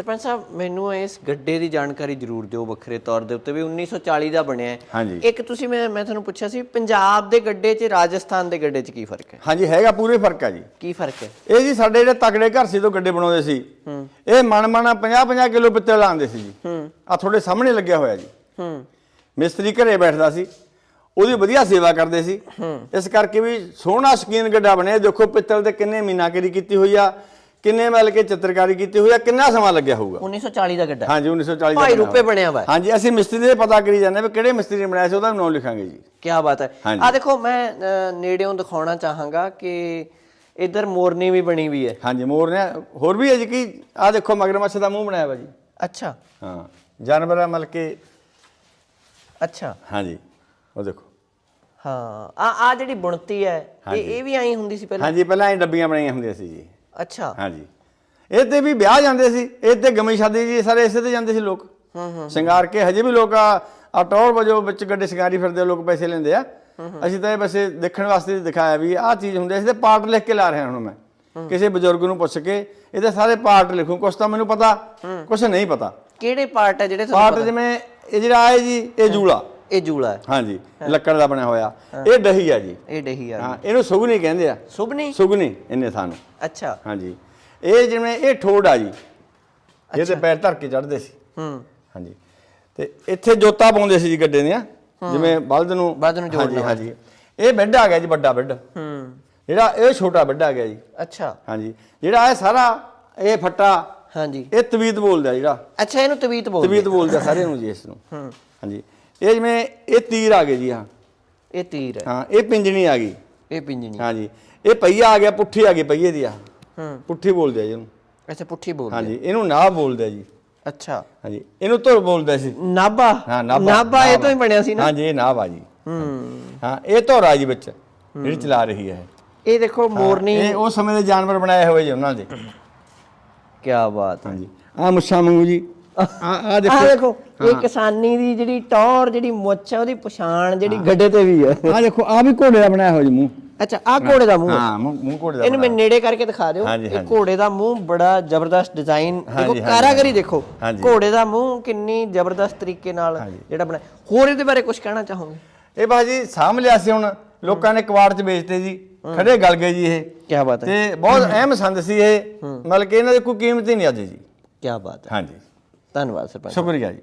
ਸਰਪੰਚ ਸਾਹਿਬ ਮੈਨੂੰ ਇਸ ਗੱਡੇ ਦੀ ਜਾਣਕਾਰੀ ਜ਼ਰੂਰ ਦਿਓ ਵੱਖਰੇ ਤੌਰ ਦੇ ਉੱਤੇ ਵੀ 1940 ਦਾ ਬਣਿਆ ਹੈ। ਹਾਂਜੀ। ਇੱਕ ਤੁਸੀਂ ਮੈਂ ਮੈਂ ਤੁਹਾਨੂੰ ਪੁੱਛਿਆ ਸੀ ਪੰਜਾਬ ਦੇ ਗੱਡੇ 'ਚ ਰਾਜਸਥਾਨ ਦੇ ਗੱਡੇ 'ਚ ਕੀ ਫ਼ਰਕ ਹੈ? ਹਾਂਜੀ ਹੈਗਾ ਪੂਰੇ ਫ਼ਰਕ ਆ ਜੀ। ਕੀ ਫ਼ਰਕ ਹੈ? ਇਹ ਜੀ ਸਾਡੇ ਜਿਹੜੇ ਤਕੜੇ ਘਰ ਸੀ ਤੋਂ ਗੱਡੇ ਬਣਾਉਂਦੇ ਸੀ। ਇਹ ਮਣ 50 50 ਕਿਲੋ ਪਿੱਤਲ ਲਾਉਂਦੇ ਸੀ ਜੀ। ਆ ਤੁਹਾਡੇ ਸਾਹਮਣੇ ਲੱਗਿਆ ਹੋਇਆ ਜੀ। ਹੂੰ। ਮਿਸਤਰੀ ਘਰੇ ਬੈਠਦਾ ਸੀ। ਉਹਦੀ ਵਧੀਆ ਸੇਵਾ ਕਰਦੇ ਸੀ। ਇਸ ਕਰਕੇ ਵੀ ਸੋਹਣਾ ਸ਼ਕੀਨ ਗੱਡਾ ਬਣਿਆ। ਦੇਖੋ ਪਿੱਤਲ ਤੇ ਕਿੰਨੇ ਮੀਨਾਕਰੀ ਕੀਤੀ ਹੋਈ ਆ। ਕਿੰਨੇ ਮਤਲਬ ਕਿ ਚਿੱਤਰਕਾਰੀ ਕੀਤੀ ਹੋਈ ਆ ਕਿੰਨਾ ਸਮਾਂ ਲੱਗਿਆ ਹੋਊਗਾ? 1940 ਦਾ ਗੱਡਾ ਹਾਂਜੀ 1940 ਦਾ ਭਾਈ ਰੂਪੇ। ਬਣਿਆ ਵਾ ਹਾਂਜੀ ਅਸੀਂ ਮਿਸਤਰੀ ਦੇ ਪਤਾ ਕਰੀ ਜਾਂਦੇ ਵੀ ਕਿਹੜੇ ਮਿਸਤਰੀ ਨੇ ਬਣਾਇਆ ਸੀ ਉਹਦਾ ਨਾਮ ਲਿਖਾਂਗੇ ਜੀ। ਕੀ ਬਾਤ ਹੈ। ਆ ਦੇਖੋ ਮੈਂ ਨੇੜਿਓਂ ਦਿਖਾਉਣਾ ਚਾਹਾਂਗਾ ਕਿ ਇਧਰ ਮੋਰਨੀ ਵੀ ਬਣੀ ਵੀ ਹੈ। ਹਾਂਜੀ ਮੋਰ ਨੇ ਹੋਰ ਵੀ ਹੈ ਜੀ ਕਿ ਆ ਦੇਖੋ ਮਗਰਮੱਛ ਦਾ ਮੂੰਹ ਬਣਾਇਆ ਵਾ ਜੀ। ਅੱਛਾ। ਹਾਂ ਜਾਨਵਰ ਮਤਲਬ ਕਿ। ਅੱਛਾ। ਹਾਂਜੀ ਉਹ ਦੇਖੋ। ਹਾਂ ਆ ਆ ਜਿਹੜੀ ਬੁਣਤੀ ਹੈ ਇਹ ਇਹ ਵੀ ਆਈ ਹੁੰਦੀ ਸੀ ਪਹਿਲਾਂ? ਹਾਂਜੀ ਪਹਿਲਾਂ ਇਹ ਡੱਬੀਆਂ ਬਣਾਈਆਂ ਹੁੰਦੀਆਂ ਸੀ ਜੀ। ਅੱਛਾ। ਹਾਂਜੀ। ਇਹ ਤੇ ਵੀ ਵਿਆਹ ਜਾਂਦੇ ਸੀ ਇਹ ਤੇ ਗਮੀ ਸ਼ਾਦੀ ਜੀ ਸਾਰੇ ਇਸੇ ਤੇ ਜਾਂਦੇ ਸੀ ਲੋਕ। ਸ਼ਿੰਗਾਰ ਕੇ ਹਜੇ ਵੀ ਲੋਕ ਆ ਆ ਟੌਰ ਵਜੋ ਵਿੱਚ ਗੱਡੇ ਸ਼ਿੰਗਾਰੀ ਫਿਰਦੇ ਆ, ਲੋਕ ਪੈਸੇ ਲੈਂਦੇ ਆ। ਅਸੀਂ ਤਾਂ ਇਹ ਬਸ ਦੇਖਣ ਵਾਸਤੇ ਦਿਖਾਇਆ ਵੀ ਆਹ ਚੀਜ਼ ਹੁੰਦੀ ਸੀ ਤੇ ਪਾਰਟ ਲਿਖ ਕੇ ਲਾ ਰਿਹਾ ਹੁਣ ਮੈਂ। ਕਿਸੇ ਬਜ਼ੁਰਗ ਨੂੰ ਪੁੱਛ ਕੇ ਇਹਦੇ ਸਾਰੇ ਪਾਰਟ ਲਿਖੂ ਕੁਛ ਤਾਂ ਮੈਨੂੰ ਪਤਾ ਕੁਛ ਨਹੀਂ ਪਤਾ। ਕਿਹੜੇ ਪਾਰਟ ਹੈ ਜਿਹੜੇ ਤੁਹਾਨੂੰ ਪਾਰਟ? ਜਿਵੇਂ ਇਹ ਜਿਹੜਾ ਹੈ ਜੀ ਇਹ ਜੂਲਾ। ਇਹ ਜੂਲਾ ਹੈ। ਹਾਂਜੀ ਲੱਕੜ ਦਾ ਬਣਿਆ ਹੋਇਆ। ਇਹ ਡਹੀ ਆ ਜੀ। ਇਹ ਡਹੀ ਆ ਹਾਂ ਇਹਨੂੰ ਸੁਗਨੀ ਕਹਿੰਦੇ ਆ। ਸੁਭਨੀ ਸੁਗਨੀ ਇਹਨੇ ਸਾਨੂੰ। ਅੱਛਾ। ਹਾਂਜੀ। ਇਹ ਜਿਵੇਂ ਇਹ ਠੋੜ ਆ ਜੀ ਇਹ ਤੇ ਪੈਰ ਧਰ ਕੇ ਚੜਦੇ ਸੀ। ਹੂੰ। ਹਾਂਜੀ। ਤੇ ਇੱਥੇ ਜੋਤਾ ਪਾਉਂਦੇ ਸੀ ਜੀ ਗੱਡੇ ਦੀਆਂ। ਜਿਵੇਂ ਬਲਦ ਨੂੰ ਬਲਦ ਨੂੰ ਜੋੜਨ ਹਾਂਜੀ ਹਾਂਜੀ। ਇਹ ਬੈੱਡ ਆ ਗਿਆ ਜੀ ਵੱਡਾ ਬੈੱਡ। ਹੂੰ। ਜਿਹੜਾ ਇਹ ਛੋਟਾ ਬੈੱਡ ਆ ਗਿਆ ਜੀ। ਅੱਛਾ। ਹਾਂਜੀ। ਜਿਹੜਾ ਇਹ ਸਾਰਾ ਇਹ ਫੱਟਾ ਹਾਂਜੀ। ਇਹ ਤਵੀਤ ਬੋਲਦਾ ਜਿਹੜਾ। ਅੱਛਾ ਇਹਨੂੰ ਤਵੀਤ ਬੋਲਦੇ ਤਵੀਤ ਬੋਲਦਾ ਸਾਰੇ ਨੂੰ ਜੀ ਇਸ ਨੂੰ। ਹੂੰ। ਹਾਂਜੀ। ਇਹ ਜਿਵੇਂ ਇਹ ਤੀਰ ਆ ਗਏ ਜੀ ਹਾਂ। ਇਹ ਤੀਰ ਹੈ। ਹਾਂ ਇਹ ਪਿੰਜਣੀ ਆ ਗਈ। ਇਹ ਪਿੰਜਣੀ। ਹਾਂਜੀ ਇਹ ਪਈਆ ਆ ਗਿਆ ਪੁੱਠੀ ਆ ਗਈ ਪਈਏ ਦੀ ਆ। ਹੂੰ। ਪੁੱਠੀ ਬੋਲਦੇ ਆ ਜੀ ਇਹਨੂੰ। ਅੱਛਾ ਪੁੱਠੀ ਬੋਲਦੇ ਹਾਂਜੀ ਇਹਨੂੰ ਨਾਭ ਬੋਲਦੇ ਆ ਜੀ। ਅੱਛਾ। ਹਾਂਜੀ ਇਹਨੂੰ ਧੁਰ ਬੋਲਦਾ ਸੀ। ਨਾਭਾ? ਹਾਂ ਨਾਭਾ। ਨਾਭਾ ਇਹ ਤੋਂ ਹੀ ਬਣਿਆ ਸੀ ਨਾ? ਹਾਂਜੀ ਇਹ ਨਾਭ ਆ ਜੀ। ਹੂੰ। ਹਾਂ ਇਹ ਧੁਰ ਆ ਜੀ ਵਿੱਚ ਜਿਹੜੀ ਚਲਾ ਰਹੀ ਹੈ। ਇਹ ਦੇਖੋ ਮੋਰਨੀ ਇਹ ਉਸ ਸਮੇਂ ਦੇ ਜਾਨਵਰ ਬਣਾਏ ਹੋਏ ਜੀ ਉਹਨਾਂ ਦੇ। ਕੀ ਬਾਤ ਹੈ। ਹਾਂਜੀ ਆ ਮੁੱਛਾਂ ਵਾਂਗੂ ਜੀ। ਆ ਆ ਆਹ ਦੇਖੋ। ਦੇਖੋ ਇਹ ਕਿਸਾਨੀ ਦੀ ਜਿਹੜੀ ਟੌਰ ਜਿਹੜੀ ਮੁੱਛ ਹੈ ਉਹਦੀ ਪਛਾਣ ਜਿਹੜੀ ਗੱਡੇ ਤੇ ਵੀ ਹੈ ਆ ਦੇਖੋ ਆ ਵੀ ਘੋੜੇ ਦਾ ਬਣਾਇਆ ਹੋਇਆ ਜੀ ਮੂੰਹ। ਅੱਛਾ ਆ ਘੋੜੇ ਦਾ ਮੂੰਹ ਹੈ। ਹਾਂ ਮੂੰਹ ਮੂੰਹ ਘੋੜੇ ਦਾ ਇਹਨੂੰ ਮੈਂ ਬਣਾਇਆ। ਨੇੜੇ ਕਰਕੇ ਦਿਖਾ ਦਿਓ। ਹਾਂਜੀ, ਇਹ ਹਾਂਜੀ। ਘੋੜੇ ਦਾ ਮੂੰਹ ਬੜਾ ਜ਼ਬਰਦਸਤ ਡਿਜ਼ਾਈਨ ਦੇਖੋ ਹਾਂਜੀ, ਕਾਰਾਗਰੀ ਦੇਖੋ। ਹਾਂਜੀ। ਘੋੜੇ ਦਾ ਮੂੰਹ ਕਿੰਨੀ ਜ਼ਬਰਦਸਤ ਤਰੀਕੇ ਨਾਲ। ਜਿਹੜਾ ਬਣਾਇਆ। ਹੋਰ ਇਹਦੇ ਬਾਰੇ ਕੁਝ ਕਹਿਣਾ ਚਾਹੋਗੇ? ਇਹ ਬਾਜੀ ਸਾਂਭ ਲਿਆ ਸੀ ਹੁਣ। ਲੋਕਾਂ ਨੇ ਕਵਾੜ ਚ ਵੇਚਤੇ ਜੀ। ਖੜੇ ਗਲ ਗਏ ਜੀ ਇਹ। ਕੀ ਬਾਤ ਹੈ। ਤੇ ਬਹੁਤ ਅਹਿਮ ਸੰਦ ਸੀ ਇਹ। ਮਤਲਬ ਕਿ ਇਹਨਾਂ ਦੀ ਕੋਈ ਕੀਮਤ ਹੀ ਨਹੀਂ ਅੱਜ ਜੀ। ਕੀ ਬਾਤ ਹੈ। ਹਾਂਜੀ। ਧੰਨਵਾਦ ਸਰਪੰਚ ਸ਼ੁਕਰੀਆ ਜੀ।